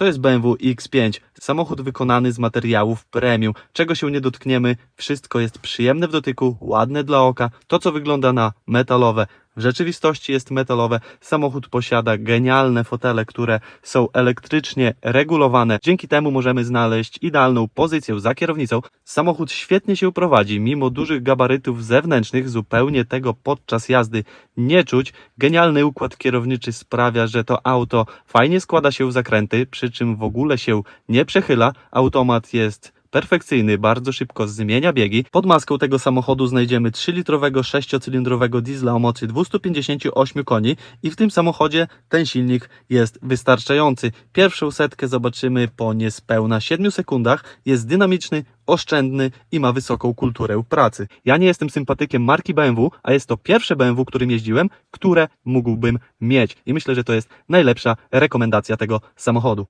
To jest BMW X5, samochód wykonany z materiałów premium. Czego się nie dotkniemy, wszystko jest przyjemne w dotyku, ładne dla oka. To, co wygląda na metalowe, w rzeczywistości jest metalowe. Samochód posiada genialne fotele, które są elektrycznie regulowane. Dzięki temu możemy znaleźć idealną pozycję za kierownicą. Samochód świetnie się prowadzi, mimo dużych gabarytów zewnętrznych, zupełnie tego podczas jazdy nie czuć. Genialny układ kierowniczy sprawia, że to auto fajnie składa się w zakręty, przy czym w ogóle się nie przechyla. Automat jest perfekcyjny, bardzo szybko zmienia biegi. Pod maską tego samochodu znajdziemy 3-litrowego 6-cylindrowego diesla o mocy 258 koni i w tym samochodzie ten silnik jest wystarczający. Pierwszą setkę zobaczymy po niespełna 7 sekundach. Jest dynamiczny, oszczędny i ma wysoką kulturę pracy. Ja nie jestem sympatykiem marki BMW, a jest to pierwsze BMW, którym jeździłem, które mógłbym mieć. I myślę, że to jest najlepsza rekomendacja tego samochodu.